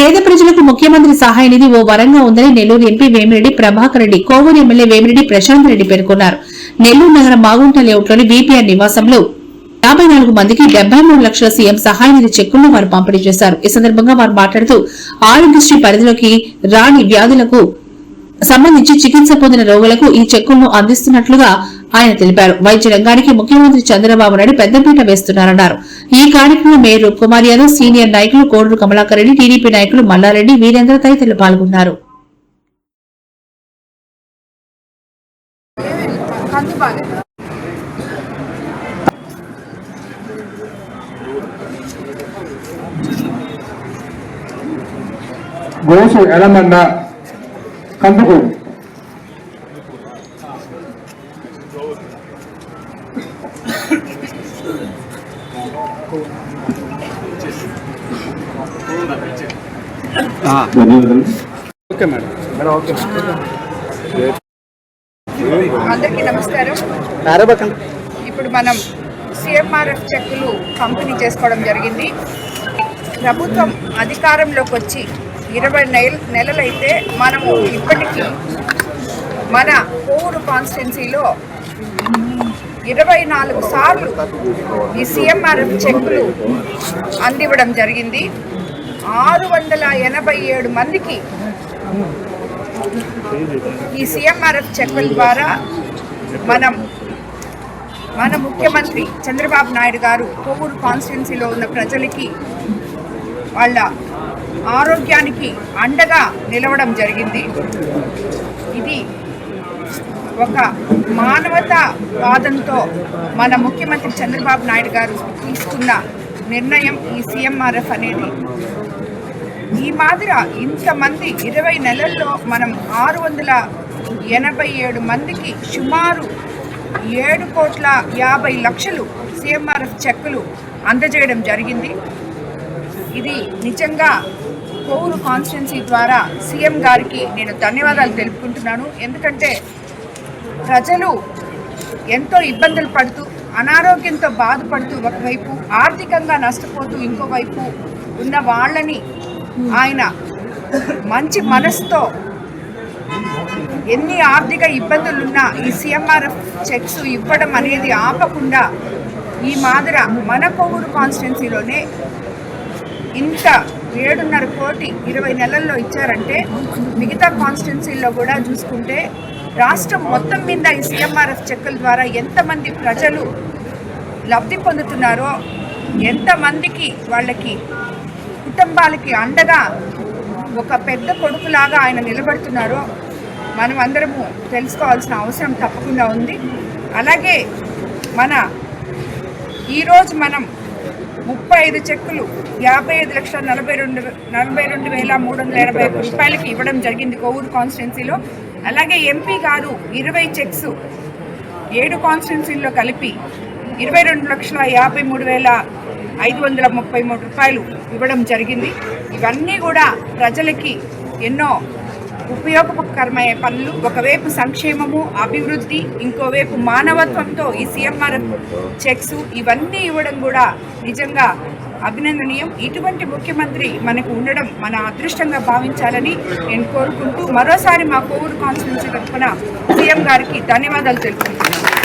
పేద ప్రజలకు ముఖ్యమంత్రి సహాయ నిధి ఓ వరంగా ఉందని నెల్లూరు ఎంపీ వేమిరెడ్డి ప్రభాకర్ రెడ్డి కోవూరు ఎమ్మెల్యే వేమిరెడ్డి ప్రశాంత్ రెడ్డి పేర్కొన్నారు. నెల్లూరు నగర మాగుంట లేఅవుట్లోని బీపీఆర్ నివాసంలో యాభై నాలుగు మందికి డెబ్బై మూడు లక్షల సీఎం సహాయ నిధి చెక్కులను వారు పంపిణీ చేశారు. ఈ సందర్భంగా వారు మాట్లాడుతూ ఆరోగ్యశ్రీ పరిధిలోకి రాని వ్యాధులకు సంబంధించి చికిత్స పొందిన రోగులకు ఈ చెక్కులను అందిస్తున్నట్లుగా ఆయన తెలిపారు. వైద్య రంగానికి ముఖ్యమంత్రి చంద్రబాబు నాయుడు పెద్దపీట వేస్తున్నారన్నారు. ఈ కార్యక్రమం మేయర్ రూప్కుమార్ యాదవ్ సీనియర్ నాయకులు కోడూరు కమలాకర్ రెడ్డి టీడీపీ నాయకులు మల్లారెడ్డి వీరేంద్ర తదితరులు పాల్గొన్నారు. Gosu Elamanda Kandukur okay madam madam okay అందరికీ నమస్కారం. ఇప్పుడు మనం సిఎంఆర్ఎఫ్ చెక్కులు పంపిణీ చేసుకోవడం జరిగింది. ప్రభుత్వం అధికారంలోకి వచ్చి ఇరవై నెల నెలలైతే మనము ఇప్పటికీ మన కోవూరు కాన్స్టిట్యున్సీలో ఇరవై నాలుగు సార్లు ఈ సిఎంఆర్ఎఫ్ చెక్కులు అందివ్వడం జరిగింది. ఆరు వందల ఎనభై ఏడు మందికి ఈ సిఎంఆర్ఎఫ్ చెక్కుల ద్వారా మనం మన ముఖ్యమంత్రి చంద్రబాబు నాయుడు గారు కొవ్వూరు కాన్స్టిట్యున్సీలో ఉన్న ప్రజలకి వాళ్ళ ఆరోగ్యానికి అండగా నిలవడం జరిగింది. ఒక ఒక మానవతావాదంతో మన ముఖ్యమంత్రి చంద్రబాబు నాయుడు గారు తీసుకున్న నిర్ణయం ఈ సీఎంఆర్ఎఫ్ అనేది. ఈ మాదిర ఇంతమంది ఇరవై నెలల్లో మనం ఆరు వందల ఎనభై ఏడు మందికి సుమారు ఏడు కోట్ల యాభై లక్షలు సీఎంఆర్ఎఫ్ చెక్కులు అందజేయడం జరిగింది. ఇది నిజంగా కోవూరు కాన్స్టిట్యున్సీ ద్వారా సీఎం గారికి నేను ధన్యవాదాలు తెలుపుకుంటున్నాను. ఎందుకంటే ప్రజలు ఎంతో ఇబ్బందులు పడుతూ అనారోగ్యంతో బాధపడుతూ ఒకవైపు ఆర్థికంగా నష్టపోతూ ఇంకోవైపు ఉన్న వాళ్ళని ఆయన మంచి మనసుతో ఎన్ని ఆర్థిక ఇబ్బందులున్నా ఈ సిఎంఆర్ఎఫ్ చెక్స్ ఇవ్వడం అనేది ఆపకుండా ఈ మాదిర మన కొవ్వూరు కాన్స్టిట్యున్సీలోనే ఇంత ఏడున్నర కోటి ఇరవై నెలల్లో ఇచ్చారంటే మిగతా కాన్స్టిట్యున్సీల్లో కూడా చూసుకుంటే రాష్ట్రం మొత్తం మీద ఈ సిఎంఆర్ఎఫ్ చెక్కుల ద్వారా ఎంతమంది ప్రజలు లబ్ధి పొందుతున్నారో ఎంతమందికి వాళ్ళకి కుటుంబాలకి అండగా ఒక పెద్ద కొడుకులాగా ఆయన నిలబడుతున్నారో మనం అందరము తెలుసుకోవాల్సిన అవసరం తప్పకుండా ఉంది. అలాగే మన ఈరోజు మనం ముప్పై ఐదు చెక్కులు యాభై ఐదు లక్షల నలభై రెండు నలభై రెండు వేల మూడు వందల ఎనభై ఒక్క రూపాయలకి ఇవ్వడం జరిగింది కోవూరు కాన్స్టిట్యున్సీలో. అలాగే ఎంపీ గారు ఇరవై చెక్స్ ఏడు కాన్స్టిట్యున్సీల్లో కలిపి ఇరవై రెండు లక్షల యాభై మూడు వేల ఐదు వందల ముప్పై మూడు రూపాయలు ఇవ్వడం జరిగింది. ఇవన్నీ కూడా ప్రజలకి ఎన్నో ఉపయోగకరమయ్యే పనులు. ఒకవైపు సంక్షేమము అభివృద్ధి ఇంకోవైపు మానవత్వంతో ఈ సీఎంఆర్ చెక్స్ ఇవన్నీ ఇవ్వడం కూడా నిజంగా అభినందనీయం. ఇటువంటి ముఖ్యమంత్రి మనకు ఉండడం మన అదృష్టంగా భావించాలని నేను కోరుకుంటూ మరోసారి మా కోవూరు కాన్స్టిట్యున్సీ తరఫున సీఎం గారికి ధన్యవాదాలు తెలుపుకుంటున్నాను.